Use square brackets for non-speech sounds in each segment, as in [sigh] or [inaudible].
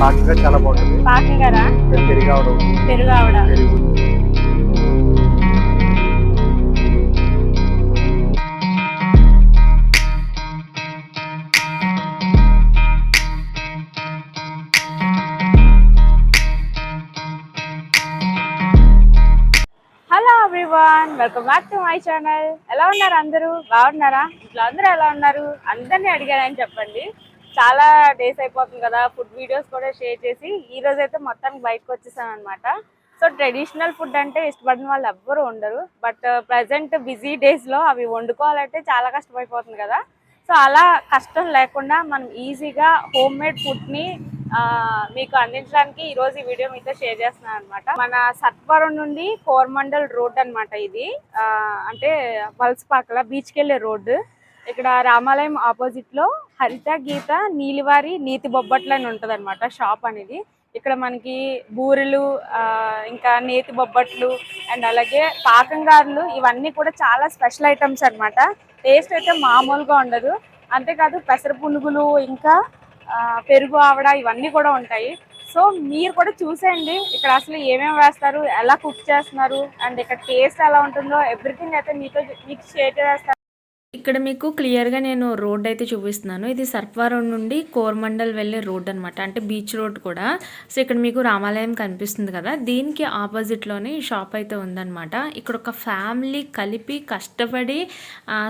పాకంగా చాలా బాగుంటుంది. పాకంగారా పెరిగి అవడం పెరుగు. Everyone welcome back to my channel ఎలా ఉన్నారు అందరూ? బాగున్నారా? ఇంట్లో అందరూ ఎలా ఉన్నారు? అందరినీ అడిగారని చెప్పండి. చాలా డేస్ అయిపోతుంది కదా ఫుడ్ వీడియోస్ కూడా షేర్ చేసి ఈ రోజు అయితే మొత్తానికి బయటకు వచ్చేసాను అనమాట సో ట్రెడిషనల్ ఫుడ్ అంటే ఇష్టపడిన వాళ్ళు ఎవ్వరు ఉండరు. బట్ ప్రజెంట్ బిజీ డేస్లో అవి వండుకోవాలంటే చాలా కష్టమైపోతుంది కదా. సో అలా కష్టం లేకుండా మనం ఈజీగా హోమ్ మేడ్ ఫుడ్ని మీకు అందించడానికి ఈరోజు ఈ వీడియో మీతో షేర్ చేస్తున్నాను అనమాట మన సత్వరం నుండి కోరమండల్ రోడ్ అనమాట ఇది. అంటే అంటే వలసపాకల బీచ్కి వెళ్ళే రోడ్డు. ఇక్కడ రామాలయం ఆపోజిట్లో హరిత గీత నీలివారి నీతి బొబ్బట్లు అని ఉంటుంది అనమాట షాప్ అనేది. ఇక్కడ మనకి బూరెలు ఆ, ఇంకా నేతి బొబ్బట్లు అండ్ అలాగే పాకంగారులు ఇవన్నీ కూడా చాలా స్పెషల్ ఐటమ్స్ అన్నమాట. టేస్ట్ అయితే మామూలుగా ఉండదు. అంతేకాదు పెసర పునుగులు ఇంకా పెరుగు ఆవడ ఇవన్నీ కూడా ఉంటాయి. సో మీరు కూడా చూసేయండి. ఇక్కడ అసలు ఏమేమి వేస్తారు ఎలా కుక్ చేస్తున్నారు అండ్ ఇక్కడ టేస్ట్ ఎలా ఉంటుందో ఎవ్రీథింగ్ అయితే మీతో మీకు షేర్ చేస్తారు ఇక్కడ మీకు క్లియర్గా నేను రోడ్ అయితే చూపిస్తున్నాను. ఇది సర్పవరం నుండి కోరమండల్ వెళ్ళే రోడ్ అనమాట అంటే బీచ్ రోడ్ కూడా. సో ఇక్కడ మీకు రామాలయం కనిపిస్తుంది కదా. దీనికి ఆపోజిట్లోనే ఈ షాప్ అయితే ఉందన్నమాట. ఇక్కడ ఒక ఫ్యామిలీ కలిపి కష్టపడి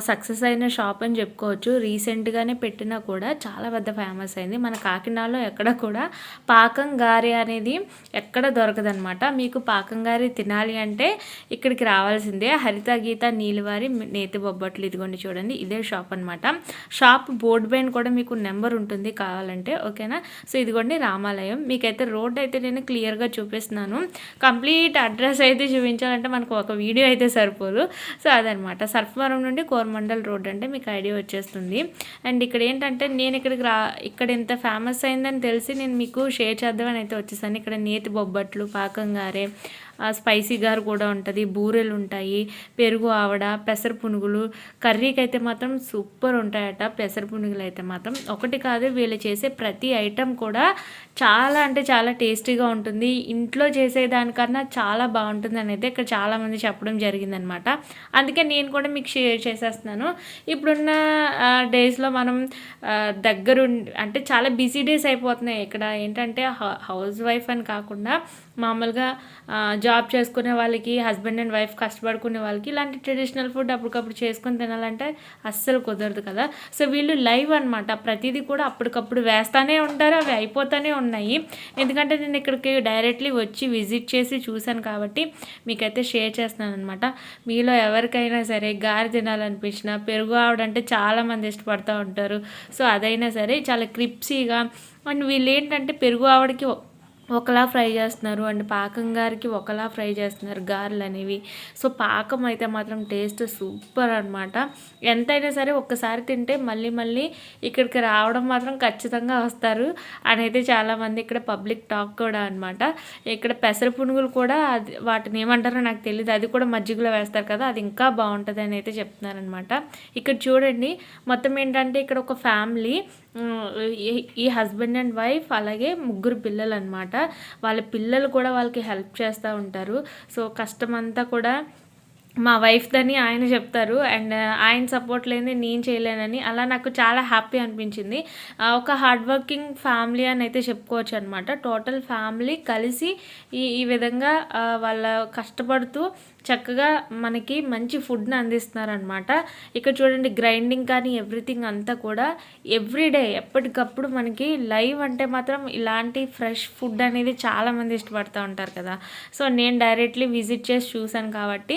సక్సెస్ అయిన షాప్ అని చెప్పుకోవచ్చు. రీసెంట్గానే పెట్టినా కూడా చాలా పెద్ద ఫేమస్ అయింది. మన కాకినాడలో ఎక్కడ కూడా పాకం గారి అనేది ఎక్కడ దొరకదనమాట మీకు పాకం గారి తినాలి అంటే ఇక్కడికి రావాల్సిందే. హరిత గీత నీలివారి నేతి బొబ్బట్లు ఇదిగోండి చూడండి. ఇదే షాప్ అనమాట షాప్ బోర్డు పైన కూడా మీకు నెంబర్ ఉంటుంది కావాలంటే ఓకేనా? సో ఇదిగోండి రామాలయం. మీకైతే రోడ్ అయితే నేను క్లియర్గా చూపిస్తున్నాను. కంప్లీట్ అడ్రస్ అయితే చూపించాలంటే మనకు ఒక వీడియో అయితే సరిపోదు. సో అదనమాట సర్ఫవరం నుండి కోరమండల్ రోడ్ అంటే మీకు ఐడియా వచ్చేస్తుంది. అండ్ ఇక్కడ ఏంటంటే నేను ఇక్కడికి రా ఇక్కడ ఎంత ఫేమస్ అయిందని తెలిసి నేను మీకు షేర్ చేద్దామని అయితే వచ్చేసాను. ఇక్కడ నేతి బొబ్బట్లు పాకం గారే స్పైసీ గారు కూడా ఉంటుంది బూరెలు ఉంటాయి పెరుగు ఆవడ పెసర పునుగులు కర్రీకి అయితే మాత్రం సూపర్ ఉంటాయట పెసర పునుగులు అయితే మాత్రం. ఒకటి కాదు వీళ్ళు చేసే ప్రతి ఐటెం కూడా చాలా అంటే చాలా టేస్టీగా ఉంటుంది. ఇంట్లో చేసేదానికన్నా చాలా బాగుంటుంది అని అయితే ఇక్కడ చాలామంది చెప్పడం జరిగిందనమాట. అందుకే నేను కూడా మీకు షేర్ చేసేస్తున్నాను. ఇప్పుడున్న డేస్లో మనం దగ్గరు అంటే చాలా బిజీ డేస్ అయిపోతున్నాయి. ఇక్కడ ఏంటంటే హౌస్ వైఫ్ అని కాకుండా మామూలుగా జాబ్ చేసుకునే వాళ్ళకి హస్బెండ్ అండ్ వైఫ్ కష్టపడుకునే వాళ్ళకి ఇలాంటి ట్రెడిషనల్ ఫుడ్ అప్పటికప్పుడు చేసుకొని తినాలంటే అస్సలు కుదరదు కదా. సో వీళ్ళు లైవ్ అనమాట ప్రతిదీ కూడా అప్పటికప్పుడు వేస్తానే ఉంటారు అవి అయిపోతూనే ఉన్నాయి. ఎందుకంటే నేను ఇక్కడికి డైరెక్ట్లీ వచ్చి విజిట్ చేసి చూశాను కాబట్టి మీకైతే షేర్ చేస్తున్నాను అనమాట మీలో ఎవరికైనా సరే గారి తినాలనిపించిన పెరుగు ఆవిడంటే చాలామంది ఇష్టపడుతూ ఉంటారు. సో అదైనా సరే చాలా క్రిప్సీగా అండ్ వీళ్ళు ఏంటంటే పెరుగు ఆవిడకి ఒకలా ఫ్రై చేస్తున్నారు అండ్ పాకం గారికి ఒకలా ఫ్రై చేస్తున్నారు గారెలు అనేవి. సో పాకం అయితే మాత్రం టేస్ట్ సూపర్ అనమాట ఎంతైనా సరే ఒక్కసారి తింటే మళ్ళీ మళ్ళీ ఇక్కడికి రావడం మాత్రం ఖచ్చితంగా వస్తారు. అని అయితే చాలామంది ఇక్కడ పబ్లిక్ టాక్ కూడా అనమాట ఇక్కడ పెసర పునుగులు కూడా అది వాటిని ఏమంటారో నాకు తెలియదు అది కూడా మజ్జిగలో వేస్తారు కదా అది ఇంకా బాగుంటుంది అని అయితే చెప్తున్నారనమాట ఇక్కడ చూడండి మొత్తం ఏంటంటే ఇక్కడ ఒక ఫ్యామిలీ ఈ హస్బెండ్ అండ్ వైఫ్ అలాగే ముగ్గురు పిల్లలు అనమాట వాళ్ళ పిల్లలు కూడా వాళ్ళకి హెల్ప్ చేస్తూ ఉంటారు. సో కష్టం అంతా కూడా మా వైఫ్దని ఆయన చెప్తారు. అండ్ uh, ఆయన సపోర్ట్ లేని నేను చేయలేనని అలా నాకు చాలా హ్యాపీ అనిపించింది. ఒక హార్డ్ వర్కింగ్ ఫ్యామిలీ అని అయితే చెప్పుకోవచ్చు అనమాట టోటల్ ఫ్యామిలీ కలిసి ఈ ఈ విధంగా వాళ్ళ కష్టపడుతూ చక్కగా మనకి మంచి ఫుడ్ని అందిస్తున్నారనమాట ఇక్కడ చూడండి గ్రైండింగ్ కానీ ఎవ్రీథింగ్ అంతా కూడా ఎవ్రీడే ఎప్పటికప్పుడు మనకి లైవ్ అంటే మాత్రం ఇలాంటి ఫ్రెష్ ఫుడ్ అనేది చాలామంది ఇష్టపడుతూ ఉంటారు కదా. సో నేను డైరెక్ట్లీ విజిట్ చేసి చూశాను కాబట్టి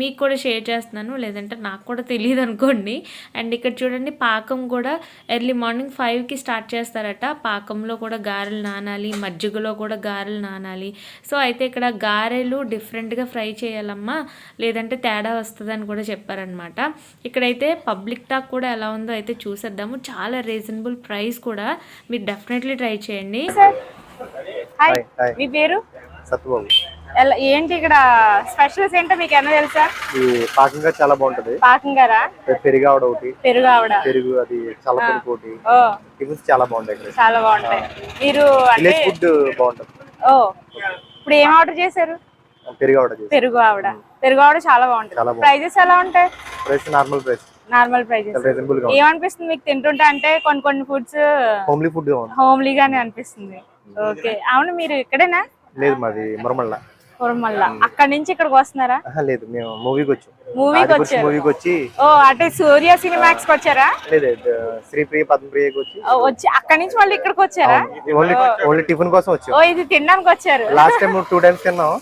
మీకు కూడా షేర్ చేస్తున్నాను. లేదంటే నాకు కూడా తెలియదు అనుకోండి. అండ్ ఇక్కడ చూడండి పాకం కూడా ఎర్లీ మార్నింగ్ ఫైవ్కి స్టార్ట్ చేస్తారట. పాకంలో కూడా గారెలు నానాలి మజ్జిగలో కూడా గారెలు నానాలి. సో అయితే ఇక్కడ గారెలు డిఫరెంట్గా ఫ్రై చేయాలి. చేయాలమ్మా? లేదంటే తేడా వస్తుందని కూడా చెప్పారనమాట ఇక్కడైతే పబ్లిక్ టాక్ కూడా ఎలా ఉందో అయితే చూసేద్దాము. చాలా రీజనబుల్ ప్రైస్ కూడా మీరు డెఫినెట్లీ ట్రై చేయండి. హాయ్ మీ పేరు? సత్యబాబు. ఏంటి ఇక్కడ స్పెషల్స్ ఏంటో మీకు ఏమైనా తెలుసా? ఈ పాకంగా చాలా బాగుంటది. పాకం గారా పెరుగు ఆవిడ ఒకటి పెరుగు ఆవిడ పెరుగు అది పెరుగు ఒకటి టిఫిన్స్ చాలా బాగుంటాయి ఇక్కడ. చాలా బాగుంటాయి. మీరు ఫుడ్ బాగుంటది. ఓ. ఇప్పుడు ఏం ఆర్డర్ చేశారు? పెరుగు ఆవిడ పెరుగు ఆవిడ. పెరుగు ఆవిడ చాలా బాగుంటుంది. ప్రైజెస్ ఎలా ఉంటాయి? Price normal price normal prices రీజనబుల్గా ఏమనిపిస్తుంది మీకు తింటుంటే అంటే కొన్ని కొన్ని ఫుడ్స్ హోమ్లీ ఫుడ్గా ఉంది హోమ్లీగానే అనిపిస్తుంది. ఓకే అవును మీరు ఇక్కడేనా లేదు మాది మురమల్ల. కురమల్ల. అక్కడ నుంచి ఇక్కడికి వస్తున్నారా? లేదు మేము మూవీకి వచ్చాం. మూవీకి వచ్చారు. మూవీకి వచ్చి ఓ అంటే సూర్య సినిమాక్స్కి వచ్చారా? లేదు శ్రీప్రియ పద్మప్రియకి వచ్చి. వచ్చి అక్కడ నుంచి మళ్ళీ ఇక్కడికి వచ్చారా? ఓన్లీ ఓన్లీ టిఫిన్ కోసం వచ్చాం. ఓ ఇది తినడానికి వచ్చారు. లాస్ట్ టైం టూ టైమ్స్ తిన్నాం.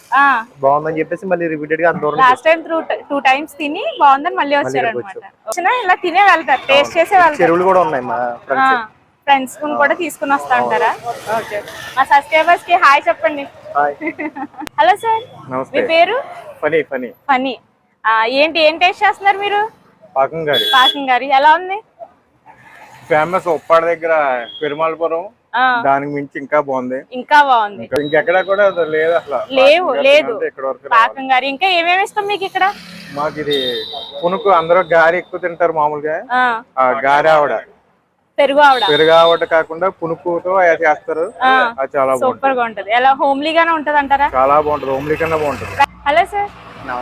బాగుందని చెప్పేసి మళ్ళీ రిపీటెడ్గా last time two two times తిని బాగుందని మళ్ళీ వచ్చారు అనమాట వచ్చినా ఇలా తినే వెళ్తారు టేస్ట్ చేసే వెళ్తారు. చెరువులు కూడా ఉన్నాయి మా ఫ్రెండ్స్ ఫ్రెండ్స్ కూడా తీసుకుని వస్తా ఉంటారా ఓకే మా సబ్స్క్రైబర్స్కి హాయ్ చెప్పండి. హలో సార్ [laughs] మీ పేరు? ఫనీ ఫనీ ఫనీ ఏంటి ఏం టేస్ట్ చేస్తున్నారు మీరు? పాకం గారి పాకింగ్ గారి ఎలా ఉంది? ఫేమస్ ఉప్పాడ దగ్గర పెరుమాళపురం. దానికి మించి ఇంకా బాగుంది. ఇంకా బాగుంది. ఇంకెక్కడ కూడా లేదు అసలు. లేవు లేదు. పాకం గారి ఇంకా ఏమేమి ఇస్తాం మీకు ఇక్కడ? మాకు ఇది పునుకు అందరూ గారి ఎక్కువ తింటారు మామూలుగా. గారి ఆవిడ. పెరుగు ఆవిడ. పెరుగు ఆవిడ కాకుండా పునుకుతో చేస్తారు. అది చాలా బాగుంటుంది. సూపర్గా ఉంటది. ఎలా హోమ్లీగానే ఉంటది అంటారా? చాలా బాగుంటుంది. ఓమ్లీ కన్నా బాగుంటుంది. Hello sir.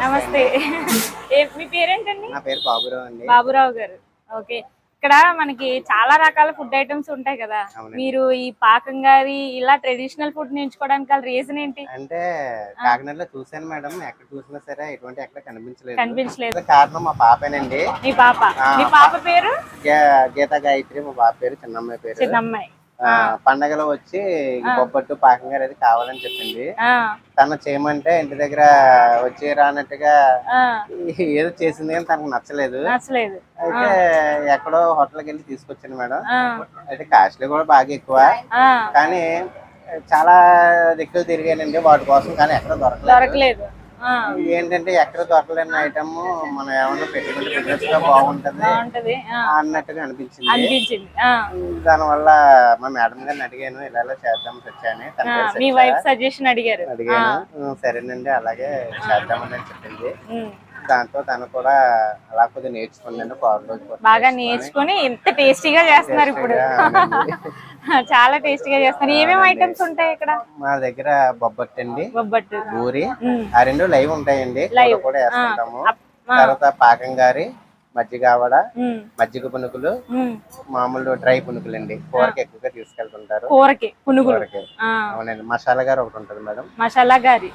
నమస్తే. [laughs] ఏ- మీ పేరేంటండి? నా పేరు బాబురావు అండి. బాబురావు గారు. ఓకే. ఇక్కడ మనకి చాలా రకాల ఫుడ్ ఐటమ్స్ ఉంటాయి కదా. మీరు ఈ పాకం గారి ఇలా ట్రెడిషనల్ ఫుడ్ ఎంచుకోవడానికి గల రీజన్ ఏంటి? అంటే కాకినాడలో చూశాను మేడం ఎక్కడ చూసినా సరే ఎటువంటి ఎక్కడ కనిపించలేదు. కనిపించలేదు. కారణం మా పాపేనండి. మీ పాప. మీ పాప పేరు? గీతా గాయత్రి మా పాప పేరు చిన్నమ్మాయి పేరు. చిన్న అమ్మాయి ఆ, పండగలో వచ్చి బొబ్బట్టు పాకంగా అది కావాలని చెప్పింది. తను చేయమంటే ఇంటి దగ్గర వచ్చి రానట్టుగా ఏదో చేసింది కానీ తనకు నచ్చలేదు. అయితే ఎక్కడో హోటల్కి వెళ్ళి తీసుకొచ్చాను మేడం. అయితే కాస్ట్లీ కూడా బాగా ఎక్కువ. కానీ చాలా దిక్కులు తిరిగానండి. వాటి కోసం కానీ ఎక్కడ దొరకలేదు. ఏంటంటే ఎక్కడ దొరకలేని ఐటమ్ మనం ఏమన్నా పెట్టుకుంటే బిజినెస్గా బాగుంటది అన్నట్టుగా అనిపించింది. అనిపించింది ఆ, దానివల్ల మా మేడం గారిని అడిగాను ఇలా ఇలా చేద్దాం వచ్చాను మీ. వైఫ్ సజెషన్ అడిగారు. అడిగాను. "ఉం, సరేనండి అలాగే చేద్దామని చెప్పింది. దాంతో తను కూడా అలా కొద్దిగా నేర్చుకున్నాను బాగా నేర్చుకొని. ఎంత టేస్టీగా చేస్తున్నారు ఇప్పుడు. [laughs] చాలా టేస్టీగా చేస్తున్నారు. ఏమేమి ఐటమ్స్ ఉంటాయి ఇక్కడ? మా దగ్గర బొబ్బట్టు అండి బొబ్బట్టు. బూరి. ఆ రెండు లైవ్ ఉంటాయండి. కూర కూడా వేస్తుంటాము. తర్వాత పాకం గారి మజ్జిగ ఆవడ మజ్జిగ పునుకులు. మామూలు డ్రై పునుకులు అండి కూరకి ఎక్కువగా తీసుకెళ్తుంటారు. కూరకి పునుగులు. అవునండి. మసాలా గారు ఒకటి ఉంటుంది మేడం. మసాలా గారి.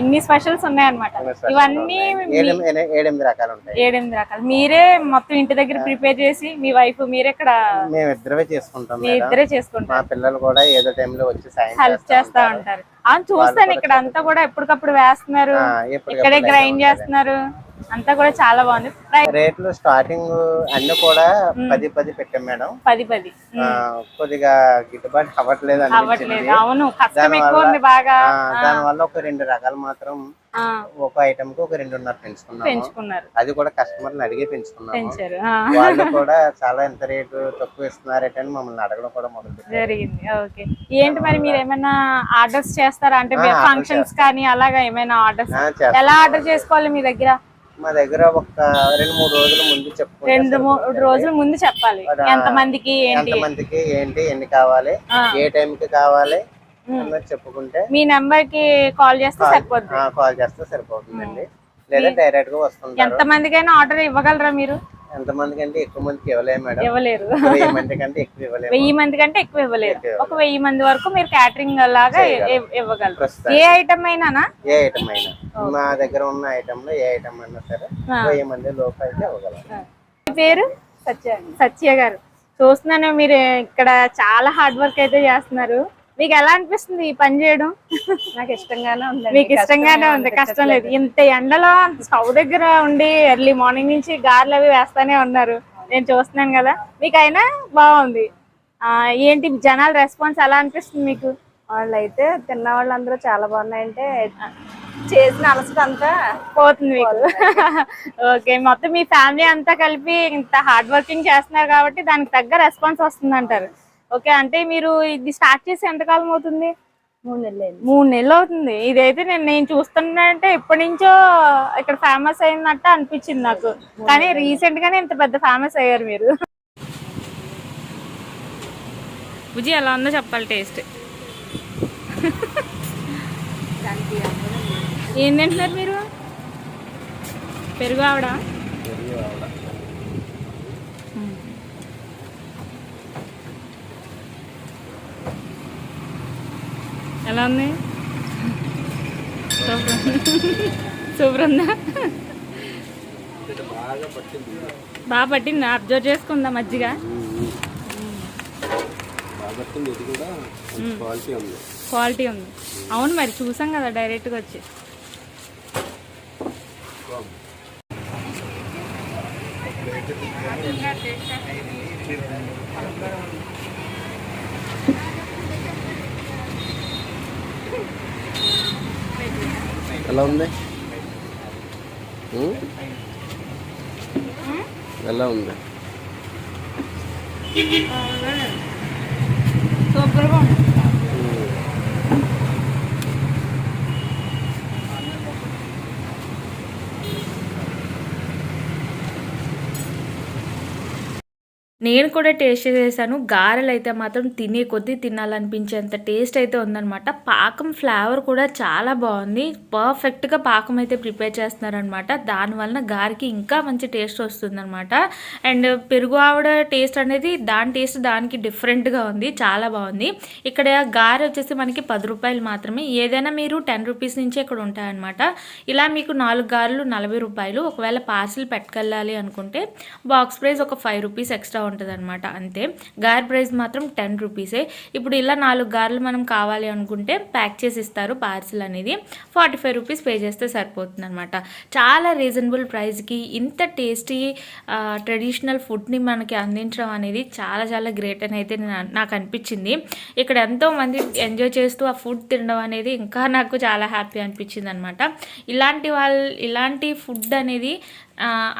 ఇన్ని స్పెషల్స్ ఉన్నాయన్నమాట. ఇవన్నీ ఏడెనిమిది ఏడె- ఏడెనిమిది రకాలు ఉంటాయి. ఏడెనిమిది రకాలు. మీరే మొత్తం ఇంటి దగ్గర ప్రిపేర్ చేసి మీ వైఫ్ మీరే ఇక్కడ మేము ఇద్దరమే చేసుకుంటాం మీ ఇద్దరే మా చేసుకుంటారు పిల్లలు కూడా ఏదో టైంలో వచ్చి హెల్ప్ చేస్తా ఉంటారు. అవును చూస్తాను ఇక్కడ అంతా కూడా ఎప్పటికప్పుడు వేస్తున్నారు. ఇక్కడే గ్రైండ్. చేస్తున్నారు. అంతా కూడా చాలా బాగుంది. రేట్లు స్టార్టింగ్ అన్ని కూడా పది పది పెట్టాం మేడం. పది పది. కొద్దిగా గిట్టుబాటు అవ్వట్లేదు అవ్వట్లేదు. అవును కష్టం ఎక్కువ ఉంది బాగా. ఆ, దానివల్ల ఒక రెండు రకాలు మాత్రం ఒక ఐటమ్కి ఒక రెండున్నర పెంచుకున్నాము. పెంచుకున్నారు. అది కూడా కస్టమర్ని అడిగి పెంచుకున్నాము. ఆ, వాళ్ళు కూడా చాలా ఎంత రేటు తక్కువ ఇస్తున్నారట అని మమ్మల్ని అడగడం కూడా మొదలు జరిగింది. ఓకే. ఏంటి మరి మీరు ఏమైనా ఆర్డర్స్ చేస్తారా? అంటే ఫంక్షన్స్ కానీ అలాగా ఏమైనా ఆర్డర్స్. ఎలా ఆర్డర్ చేసుకోవాలి మీ దగ్గర? మా దగ్గర ఒక రెండు మూడు రోజుల ముందు చెప్పుకుంటే రెండు మూడు రోజుల ముందు చెప్పాలి. ఎంత మందికి ఏంటి? ఎంత మందికి ఏంటి ఎన్ని కావాలి. ఏ టైం కి కావాలి అన్నది చెప్పుకుంటే మీ నెంబర్కి కాల్ చేస్తే సరిపోద్ది. కాల్ చేస్తే సరిపోతుందండి. లేదా డైరెక్ట్గా వస్తుంటారు. ఎంత మందికైనా ఆర్డర్ ఇవ్వగలరా మీరు? ఎంత మందికి అంటే ఎక్కువ మందికి ఇవ్వలేము మేడం. ఇవ్వలేరు. వెయ్యి మంది కంటే ఎక్కువ ఇవ్వలేము. వెయ్యి మంది కంటే ఎక్కువ ఇవ్వలేరు ఒక వెయ్యి మంది వరకు మీరు క్యాటరింగ్ లాగా ఇవ్- ఇవ్వగలరు. ఏ ఐటమ్ అయినానా? ఏ ఐటమ్ అయినా. మా దగ్గర ఉన్న ఐటమ్లో ఏ ఐటమ్ అయినా సరే. వెయ్యి మంది లోపు అయితే ఇవ్వగలం. మీ పేరు? సత్య. సత్య గారు. చూస్తున్నాను మీరు ఇక్కడ చాలా హార్డ్ వర్క్ అయితే చేస్తున్నారు. మీకు ఎలా అనిపిస్తుంది ఈ పని చేయడం? నాకు ఇష్టంగానే ఉంది మీకు ఇష్టంగానే ఉంది. కష్టం లేదు. ఇంత ఎండలో స్టవ్ దగ్గర ఉండి ఎర్లీ మార్నింగ్ నుంచి గార్లు అవి వేస్తానే ఉన్నారు. నేను చూస్తున్నాను కదా. మీకు అయినా బాగుంది. ఆ, ఏంటి జనాల రెస్పాన్స్ ఎలా అనిపిస్తుంది మీకు? వాళ్ళైతే తిన్న వాళ్ళందరూ చాలా బాగున్నాయంటే చేసిన అలసట అంతా పోతుంది మీకు. ఓకే. మొత్తం మీ ఫ్యామిలీ అంతా కలిపి ఇంత హార్డ్ వర్కింగ్ చేస్తున్నారు కాబట్టి దానికి తగ్గ రెస్పాన్స్ వస్తుంది అంటారు ఓకే అంటే మీరు ఇది స్టార్ట్ చేసి ఎంతకాలం అవుతుంది? మూడు నెలలు మూడు నెలలు అవుతుంది. ఇదైతే నేను నేను చూస్తున్నట్టే ఎప్పటి నుంచో ఇక్కడ ఫేమస్ అయినట్టు అనిపించింది నాకు. కానీ రీసెంట్ గానే ఇంత పెద్ద ఫేమస్ అయ్యారు మీరు. బుజ్జి ఎలా ఉందో చెప్పాలి టేస్ట్ ఏం తింటున్నారు మీరు? పెరుగు ఆవిడ. ఎలా ఉంది? సూపర్. ఉందా బాగా పట్టిందా. అబ్జర్వ్ చేసుకుందా మజ్జిగ. ఉంది. క్వాలిటీ ఉంది. అవును మరి చూసాం కదా డైరెక్ట్గా వచ్చి. ఎలా ఉంది? ఎలా ఉంది? సూపర్గా ఉంది. నేను కూడా టేస్ట్ చేశాను. గారెలు అయితే మాత్రం తినే కొద్దీ తినాలనిపించేంత టేస్ట్ అయితే ఉందనమాట పాకం ఫ్లేవర్ కూడా చాలా బాగుంది. పర్ఫెక్ట్గా పాకం అయితే ప్రిపేర్ చేస్తున్నారనమాట దానివలన గారికి ఇంకా మంచి టేస్ట్ వస్తుందనమాట అండ్ పెరుగు ఆవిడ టేస్ట్ అనేది దాని టేస్ట్ దానికి డిఫరెంట్గా ఉంది. చాలా బాగుంది. ఇక్కడ గారె వచ్చేసి మనకి పది రూపాయలు మాత్రమే. ఏదైనా మీరు టెన్ రూపీస్ నుంచే ఇక్కడ ఉంటాయన్నమాట. ఇలా మీకు నాలుగు గారెలు నలభై రూపాయలు. ఒకవేళ పార్సిల్ పెట్టుకెళ్ళాలి అనుకుంటే బాక్స్ ప్రైస్ ఒక ఫైవ్ రూపీస్ ఎక్స్ట్రా ఉంటుంది. ఉంటుంది అనమాట అంతే. గార్ ప్రైస్ మాత్రం టెన్ రూపీసే. ఇప్పుడు ఇలా నాలుగు గార్లు మనం కావాలి అనుకుంటే ప్యాక్ చేసి ఇస్తారు పార్సిల్ అనేది. ఫార్టీ ఫైవ్ రూపీస్ పే చేస్తే సరిపోతుంది అనమాట చాలా రీజనబుల్ ప్రైస్కి ఇంత టేస్టీ ట్రెడిషనల్ ఫుడ్ని మనకి అందించడం అనేది చాలా చాలా గ్రేట్ అని అయితే నా- నాకు అనిపించింది. ఇక్కడ ఎంతోమంది ఎంజాయ్ చేస్తూ ఆ ఫుడ్ తినడం అనేది ఇంకా నాకు చాలా హ్యాపీ అనిపించింది అనమాట ఇలాంటి వాళ్ళు ఇలాంటి ఫుడ్ అనేది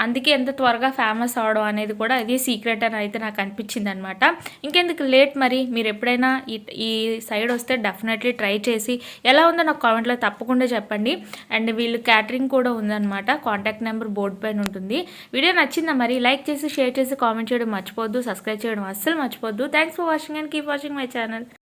అందుకే ఎంత త్వరగా ఫేమస్ అవడం అనేది కూడా ఇది సీక్రెట్ అని అయితే నాకు అనిపించింది అనమాట ఇంకెందుకు లేట్ మరి? మీరు ఎప్పుడైనా ఈ ఈ సైడ్ వస్తే డెఫినెట్లీ ట్రై చేసి ఎలా ఉందో నాకు కామెంట్లో తప్పకుండా చెప్పండి. అండ్ వీళ్ళు క్యాటరింగ్ కూడా ఉందన్నమాట కాంటాక్ట్ నెంబర్ బోర్డు పైన ఉంటుంది. వీడియో నచ్చిందా మరి? లైక్ చేసి షేర్ చేసి కామెంట్ చేయడం మర్చిపోద్దు సబ్స్క్రైబ్ చేయడం అస్సలు మర్చిపోద్దు thanks for watching and keep watching my channel